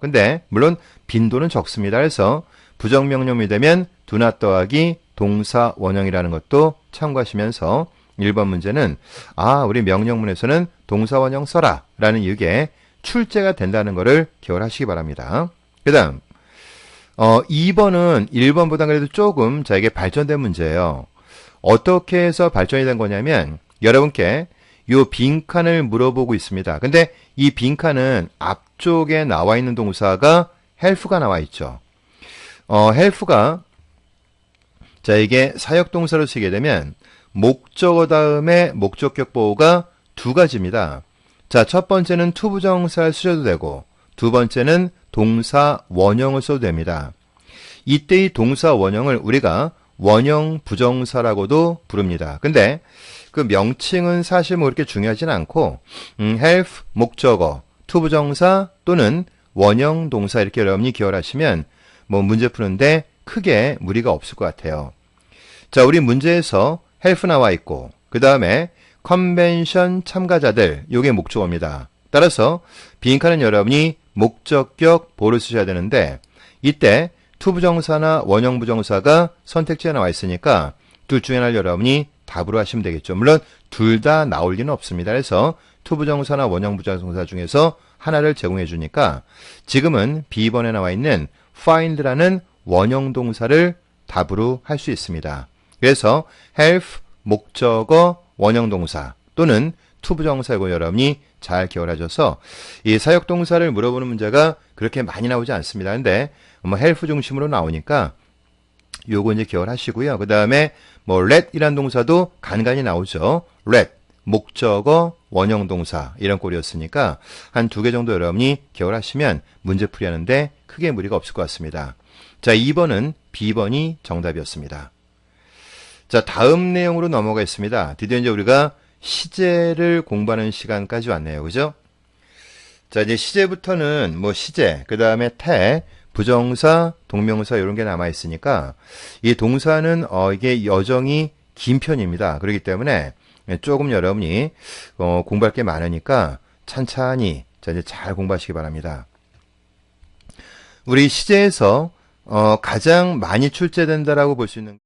근데 물론 빈도는 적습니다. 그래서 부정명령이 되면 두나 더하기 동사 원형이라는 것도 참고하시면서 1번 문제는 아 우리 명령문에서는 동사 원형 써라 라는 이유에 출제가 된다는 것을 기억하시기 바랍니다. 그 다음 어, 2번은 1번보다 그래도 조금 자 이게 발전된 문제예요. 어떻게 해서 발전이 된 거냐면 여러분께 요 빈칸을 물어보고 있습니다. 근데 이 빈칸은 앞쪽에 나와 있는 동사가 help가 나와 있죠. 어, help가 자 이게 사역 동사로 쓰게 되면 목적어 다음에 목적격 보호가 두 가지입니다. 자, 첫 번째는 투부정사를 쓰셔도 되고 두 번째는 동사 원형을 써도 됩니다. 이때 이 동사 원형을 우리가 원형 부정사라고도 부릅니다. 근데 그 명칭은 사실 뭐 그렇게 중요하진 않고 음, help 목적어, 투부정사 또는 원형 동사 이렇게 여러분이 기억하시면 뭐 문제 푸는데 크게 무리가 없을 것 같아요. 자, 우리 문제에서 help 나와 있고 그 다음에 컨벤션 참가자들 요게 목적어입니다. 따라서 빈칸은 여러분이 목적격 보를 쓰셔야 되는데 이때 투부정사나 원형부정사가 선택지에 나와 있으니까 둘 중에 하나를 여러분이 답으로 하시면 되겠죠. 물론 둘 다 나올 리는 없습니다. 그래서 투부정사나 원형부정사 중에서 하나를 제공해 주니까 지금은 B번에 나와 있는 find라는 원형 동사를 답으로 할 수 있습니다. 그래서 help 목적어 원형 동사 또는 투부정사이고 여러분이 잘 기억하셔서 이 사역 동사를 물어보는 문제가 그렇게 많이 나오지 않습니다. 근데 뭐 help 중심으로 나오니까 요거 이제 기억을 하시고요. 그 다음에 뭐 let이란 동사도 간간히 나오죠. let 목적어 원형 동사 이런 꼴이었으니까 한 두 개 정도 여러분이 기억을 하시면 문제 풀이하는데 크게 무리가 없을 것 같습니다. 자, 2번은 B번이 정답이었습니다. 자, 다음 내용으로 넘어가겠습니다. 드디어 이제 우리가 시제를 공부하는 시간까지 왔네요. 그죠? 자, 이제 시제부터는 뭐 시제, 그 다음에 태, 부정사, 동명사 이런 게 남아 있으니까 이 동사는 어 이게 여정이 긴 편입니다. 그렇기 때문에 조금 여러분이 어 공부할 게 많으니까 찬찬히 자 이제 잘 공부하시기 바랍니다. 우리 시제에서 어 가장 많이 출제된다라고 볼 수 있는